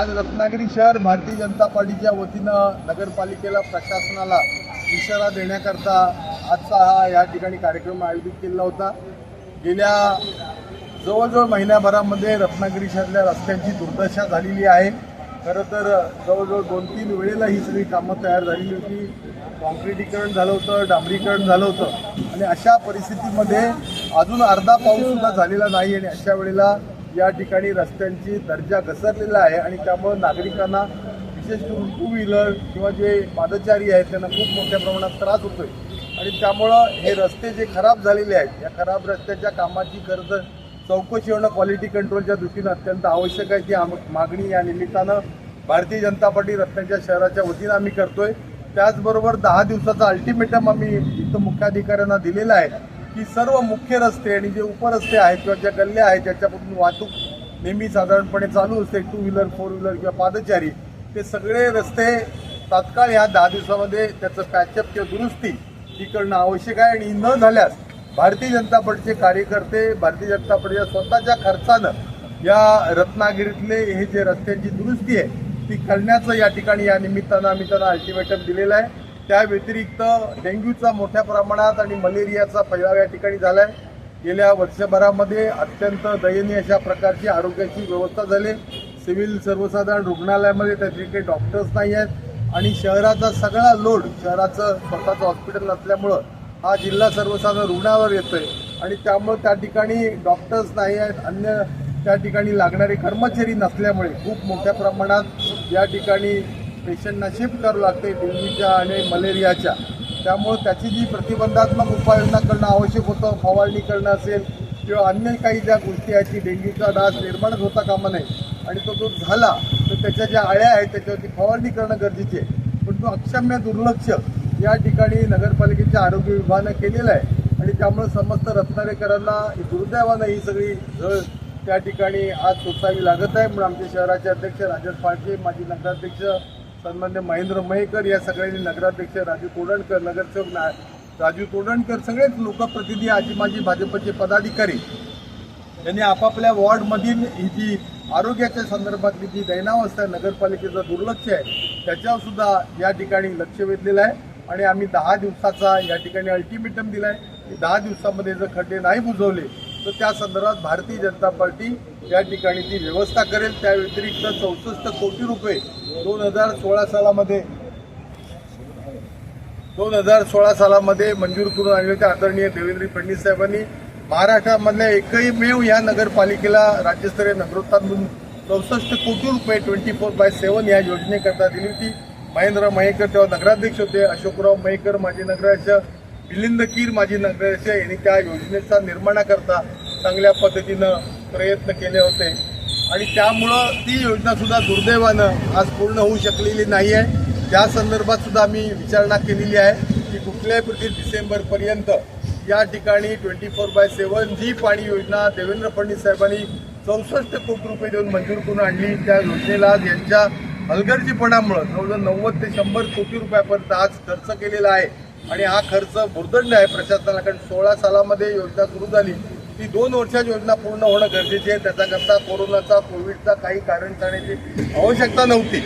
आज रत्नागिरी शहर भारतीय जनता पार्टीच्या वतीनं नगरपालिकेला प्रशासनाला इशारा देण्याकरता आजचा हा या ठिकाणी कार्यक्रम आयोजित केलेला होता. गेल्या जवळजवळ महिन्याभरामध्ये रत्नागिरी शहरातल्या रस्त्यांची दुर्दशा झालेली आहे. खरं तर जवळजवळ दोन तीन वेळेला ही सगळी कामं तयार झालेली होती. कॉन्क्रिटीकरण झालं होतं डांबरीकरण झालं होतं. आणि अशा परिस्थितीमध्ये अजून अर्धा पाऊससुद्धा झालेला नाही आणि अशा वेळेला या ठिकाणी रस्त्यांची दर्जा घसरलेला आहे आणि त्यामुळं नागरिकांना विशेष करून टू व्हीलर किंवा जे पादचारी आहेत त्यांना खूप मोठ्या प्रमाणात त्रास होतोय. आणि त्यामुळं हे रस्ते जे खराब झालेले आहेत या खराब रस्त्याच्या कामाची खरं तर चौकशी होणं क्वालिटी कंट्रोलच्या दृष्टीनं अत्यंत आवश्यक आहे. ती आम मागणी या निमित्तानं भारतीय जनता पार्टी रत्नाच्या शहराच्या वतीनं आम्ही करतोय. त्याचबरोबर दहा दिवसाचा अल्टिमेटम आम्ही इथं मुख्याधिकाऱ्यांना दिलेला आहे. की सर्व मुख्य रस्ते आणि जे उपरस्ते आहेत किंवा ज्या गल्ल्या आहेत ज्याच्यापासून वाहतूक नेहमी साधारणपणे चालू असते टू व्हीलर फोर व्हीलर किंवा पादचारी ते सगळे रस्ते तात्काळ ह्या दहा दिवसामध्ये त्याचं पॅचअप किंवा दुरुस्ती ही करणं आवश्यक आहे. आणि न झाल्यास भारतीय जनता पार्टीचे कार्यकर्ते भारतीय जनता पार्टीच्या स्वतःच्या खर्चानं या रत्नागिरीतले हे जे रस्त्यांची दुरुस्ती आहे ती करण्याचं या ठिकाणी या निमित्तानं आम्ही त्यांना अल्टिमेटम दिलेलं आहे. त्या व्यतिरिक्त डेंग्यूचा मोठ्या प्रमाणात आणि मलेरियाचा फैलाव या ठिकाणी झाला आहे गेल्या वर्षभरामध्ये अत्यंत दयनीय अशा प्रकारची आरोग्याची व्यवस्था झाली. सिव्हिल सर्वसाधारण रुग्णालयामध्ये त्या ठिकाणी डॉक्टर्स नाही आहेत. आणि शहराचा सगळा लोड शहराचं स्वतःचं हॉस्पिटल नसल्यामुळं हा जिल्हा सर्वसाधारण रुग्णावर येतोय. आणि त्यामुळं त्या ठिकाणी डॉक्टर्स नाही आहेत. अन्य त्या ठिकाणी लागणारे कर्मचारी नसल्यामुळे खूप मोठ्या प्रमाणात या ठिकाणी पेशंटना शिफ्ट करावं लागते डेंग्यूच्या आणि मलेरियाच्या त्यामुळं त्याची जी प्रतिबंधात्मक उपाययोजना करणं आवश्यक होतं फवारणी करणं असेल किंवा अन्य काही ज्या गोष्टी आहेत की डेंग्यूचा डास निर्माणच होता कामा नये आणि तो जो झाला तर त्याच्या ज्या आळ्या आहेत त्याच्यावरती फवारणी करणं गरजेचे आहे. पण तो अक्षम्य दुर्लक्ष या ठिकाणी नगरपालिकेच्या आरोग्य विभागानं केलेलं आहे आणि त्यामुळे समस्त रत्नारेकरांना दुर्दैवानं ही सगळी झळ त्या ठिकाणी आज सोसावी लागत आहे. म्हणून आमच्या शहराचे अध्यक्ष राजन फाळके माजी नगराध्यक्ष सन्मान्य महेंद्र मयेकर या सगळ्यांनी नगराध्यक्ष राजू तोडणकर नगरसेवक ना राजू तोडणकर सगळेच लोकप्रतिनिधी आजी माजी भाजपचे पदाधिकारी. यांनी आपापल्या वॉर्डमधील ही जी आरोग्याच्या संदर्भातली जी दैनावस्था आहे नगरपालिकेचं दुर्लक्ष आहे त्याच्यावर सुद्धा या ठिकाणी लक्ष वेधलेलं आहे. आणि आम्ही दहा दिवसाचा या ठिकाणी अल्टिमेटम दिला आहे की दहा दिवसामध्ये जर खड्डे नाही बुजवले तर त्या संदर्भात भारतीय जनता पार्टी या ठिकाणी ती व्यवस्था करेल. त्या व्यतिरिक्त चौसष्ट कोटी रुपये दोन हजार सोळा सालामध्ये दोन हजार सोळा सालामध्ये मंजूर करून आणले होते आदरणीय देवेंद्र फडणवीस साहेबांनी. महाराष्ट्रामधल्या एकही मेव या नगरपालिकेला राज्यस्तरीय नगरोत्थान चौसष्ट कोटी रुपये ट्वेंटी फोर बाय सेवन या योजनेकरता दिली होती. महेंद्र मयेकर तेव्हा नगराध्यक्ष होते. अशोकराव मयेकर माजी नगराध्यक्ष मिलिंद कीर माजी नगराध्यक्ष यांनी त्या योजनेचा निर्माणाकरता चांगल्या पद्धतीनं प्रयत्न केले होते. आणि त्यामुळं ती योजनासुद्धा दुर्दैवानं आज पूर्ण होऊ शकलेली नाही आहे. त्या संदर्भात सुद्धा विचारणा केलेली आहे की कुठल्याही प्रती डिसेंबरपर्यंत या ठिकाणी ट्वेंटी फोर बाय सेवन जी पाणी योजना देवेंद्र फडणवीस साहेबांनी चौसष्ट कोटी रुपये देऊन मंजूर करून आणली. त्या योजनेला यांच्या हलगर्जीपणामुळं जवळजवळ नव्वद ते शंभर कोटी रुपयापर्यंत आज खर्च केलेला आहे. आणि हा खर्च भुर्दंड आहे प्रशासनाला कारण सोळा सालामध्ये योजना सुरू झाली. ती दोन वर्षाची योजना पूर्ण होणं गरजेचे आहे. त्याच्याकरता कोरोनाचा कोविडचा काही कारण करण्याची आवश्यकता नव्हती.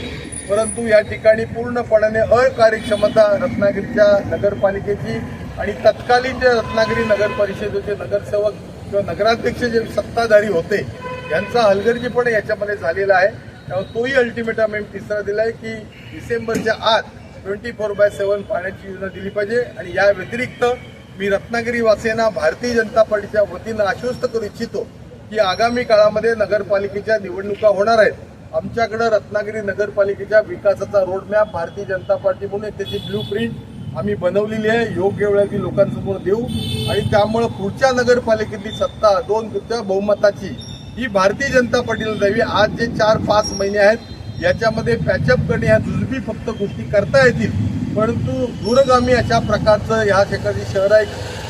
परंतु या ठिकाणी पूर्णपणाने अकार्यक्षमता रत्नागिरीच्या नगरपालिकेची आणि तत्कालीन जे रत्नागिरी नगर परिषदेचे नगरसेवक किंवा नगराध्यक्ष जे सत्ताधारी होते यांचा हलगर्जीपणे याच्यामध्ये झालेला आहे. त्यामुळे तोही अल्टिमेटम आम्ही तिसरा दिला आहे की डिसेंबरच्या आत ट्वेंटी फोर बाय सेवन पाण्याची योजना दिली पाहिजे. आणि या व्यतिरिक्त मी रत्नागिरी वासियांना भारतीय जनता पार्टीच्या वतीनं आश्वस्त करू इच्छितो की आगामी काळामध्ये नगरपालिकेच्या निवडणुका होणार आहेत. आमच्याकडं रत्नागिरी नगरपालिकेच्या विकासाचा रोडमॅप भारतीय जनता पार्टी म्हणून त्याची ब्ल्यू प्रिंट आम्ही बनवलेली आहे. योग्य वेळा ती लोकांसमोर देऊ. आणि त्यामुळं पुढच्या नगरपालिकेतली सत्ता दोन तृतीय बहुमताची ही भारतीय जनता पार्टीला द्यावी. आज जे चार पाच महिने आहेत याच्यामध्ये पॅचअप करणे ह्या जुजबी फक्त गोष्टी करता येतील. परंतु दूरगामी अशा प्रकारचं ह्या ठिकाणी शहर आहे.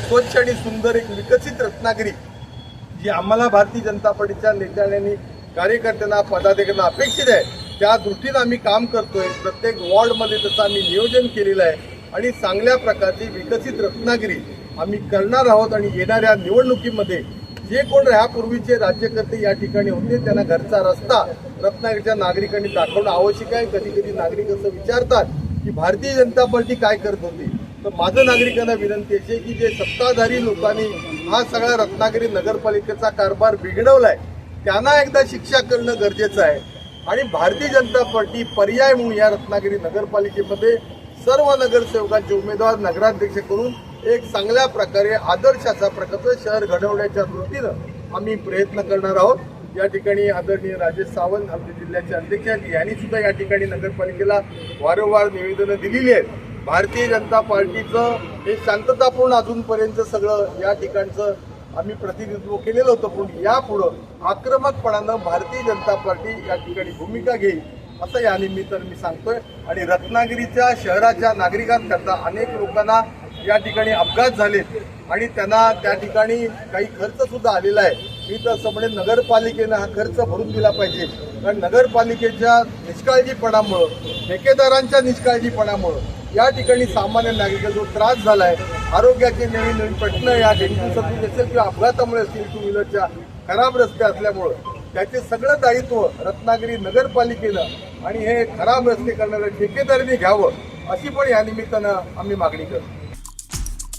स्वच्छ आणि सुंदर एक विकसित रत्नागिरी जी आम्हाला भारतीय जनता पार्टीच्या नेत्यांनी कार्यकर्त्यांना पदाधिकाऱ्यांना अपेक्षित आहे. त्या दृष्टीनं आम्ही काम करतोय. प्रत्येक वॉर्डमध्ये त्याचं आम्ही नियोजन केलेलं आहे. आणि चांगल्या प्रकारची विकसित रत्नागिरी आम्ही करणार आहोत आणि येणाऱ्या निवडणुकीमध्ये जे कोण ह्यापूर्वीचे राज्यकर्ते या ठिकाणी होते त्यांना घरचा रस्ता रत्नागिरीच्या नागरिकांनी दाखवणं आवश्यक आहे. कधी कधी नागरिक असं विचारतात की भारतीय जनता पार्टी काय करत होती? तर माझं नागरिकांना विनंती अशी की जे सत्ताधारी लोकांनी हा सगळा रत्नागिरी नगरपालिकेचा कारभार बिघडवलाय त्यांना एकदा शिक्षा करणं गरजेचं आहे. आणि भारतीय जनता पार्टी पर्याय म्हणून या रत्नागिरी नगरपालिकेमध्ये सर्व नगरसेवकांचे उमेदवार नगराध्यक्ष करून एक चांगल्या प्रकारे आदर्शाचा प्रकल्प शहर घडवण्याच्या दृष्टीनं आम्ही प्रयत्न करणार आहोत. या ठिकाणी आदरणीय राजेश सावंत आमचे जिल्ह्याचे अध्यक्ष आहेत. यांनी सुद्धा या ठिकाणी नगरपालिकेला वारंवार निवेदनं दिलेली आहेत. भारतीय जनता पार्टीचं हे शांततापूर्ण अजूनपर्यंत सगळं या ठिकाणचं आम्ही प्रतिनिधित्व केलेलं होतं. पण यापुढं आक्रमकपणानं भारतीय जनता पार्टी या ठिकाणी भूमिका घेईल असं या निमित्तानं मी सांगतोय. आणि रत्नागिरीच्या शहराच्या नागरिकांकरता अनेक लोकांना या ठिकाणी अपघात झालेत आणि त्यांना त्या ठिकाणी काही खर्च सुद्धा आलेला आहे. मी तर असं म्हणे नगरपालिकेनं हा खर्च भरून दिला पाहिजे. कारण नगरपालिकेच्या निष्काळजीपणामुळं ठेकेदारांच्या निष्काळजीपणामुळं या ठिकाणी सामान्य नागरिकांना जो त्रास झाला आहे आरोग्याचे नवीन नवीन प्रश्न या डेंग्यूसाठी असेल किंवा अपघातामुळे असतील टू व्हीलरच्या खराब रस्ते असल्यामुळं त्याचे सगळं दायित्व रत्नागिरी नगरपालिकेनं आणि हे खराब रस्ते करणाऱ्या ठेकेदारांनी घ्यावं अशी पण या निमित्तानं आम्ही मागणी करतो.